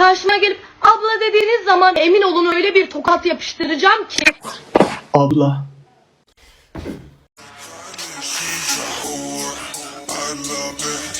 karşıma gelip abla dediğiniz zaman emin olun öyle bir tokat yapıştıracağım ki. Abla. Doğru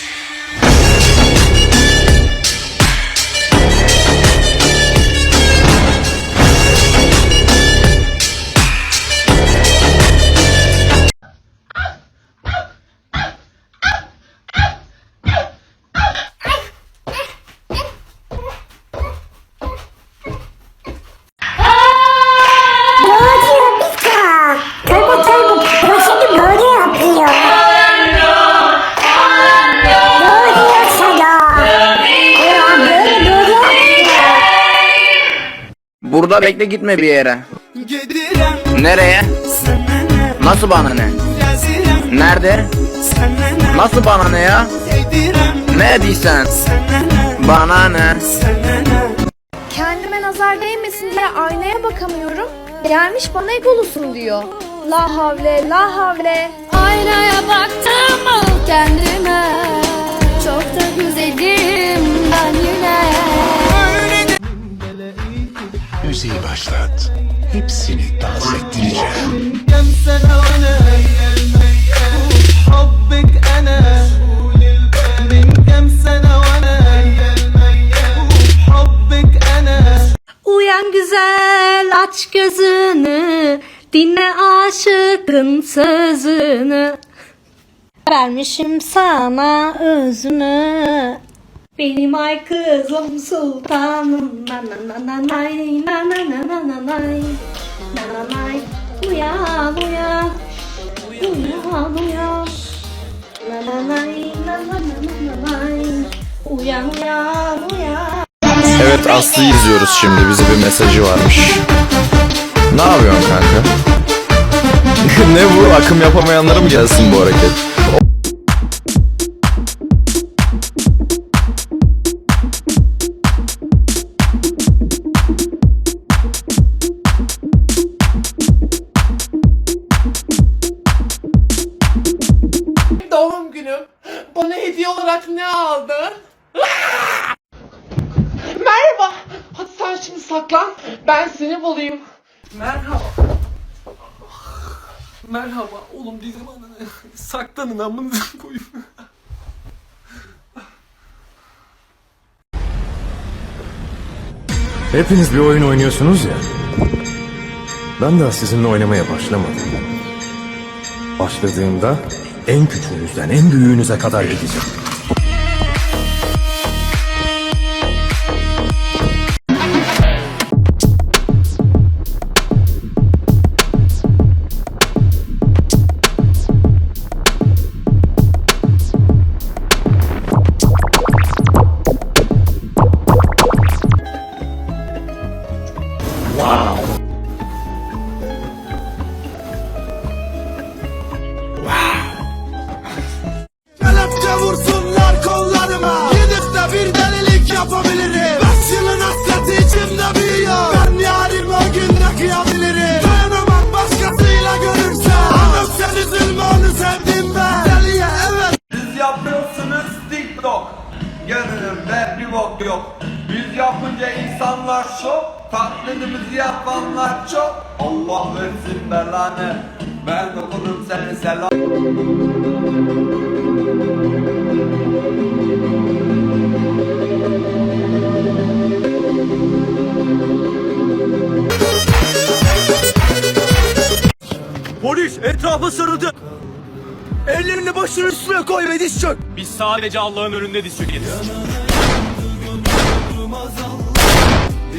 Burada bekle gitme bir yere. Nereye? Nasıl bana ne? Nerede? Nasıl bana ne ya? Ne diysen? Bana ne? Kendime nazar değmesin diye aynaya bakamıyorum. Gelmiş bana egolusun diyor. La havle la havle. Aynaya baktım mı kendime. Çok da güzelim müziği başlat. Hepsini dans ettireceğim. Uyan güzel aç gözünü Dinle aşıkın sözünü Vermişim sana özünü benim ay kızım sultanım na na na na nay na na na na na nay na na nay Uyan uyan Uyan uyan Na na nay na na na na na nay Uyan uyan uyan Evet Aslı'yı izliyoruz şimdi. Bize bir mesajı varmış. Ne yapıyorsun kanka? ne bu? Akım yapamayanlara mı gelsin bu hareket? Ne aldın? Merhaba. Hadi sen şimdi saklan. Ben seni bulayım. Merhaba. Merhaba. Oğlum dizim ananı. Saklanın amınızı koyun. Hepiniz bir oyun oynuyorsunuz ya. Ben daha sizinle oynamaya başlamadım. Başladığımda en küçüğünüzden en büyüğünüze kadar gideceğim. Vursunlar kollarıma. Gidip bir delilik yapabilirim. Beş yılın hasreti içimde büyüyor. Ben yarim o günde kıyabilirim. Dayanamam başkasıyla görürse Anam sen üzülme sevdim ben. Deliye evet. Siz yapıyorsunuz TikTok. Gönlümde bir bok yok insanlar şok Taklidimizi yapanlar çok. Allah versin belanı Ben okurum seni selam. Polis etrafa sarıldı Ellerini başının üstüne koy ve diz çök. Biz sadece Allah'ın önünde diz çökeriz.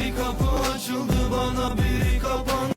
Bir kapı açıldı bana biri kapandı.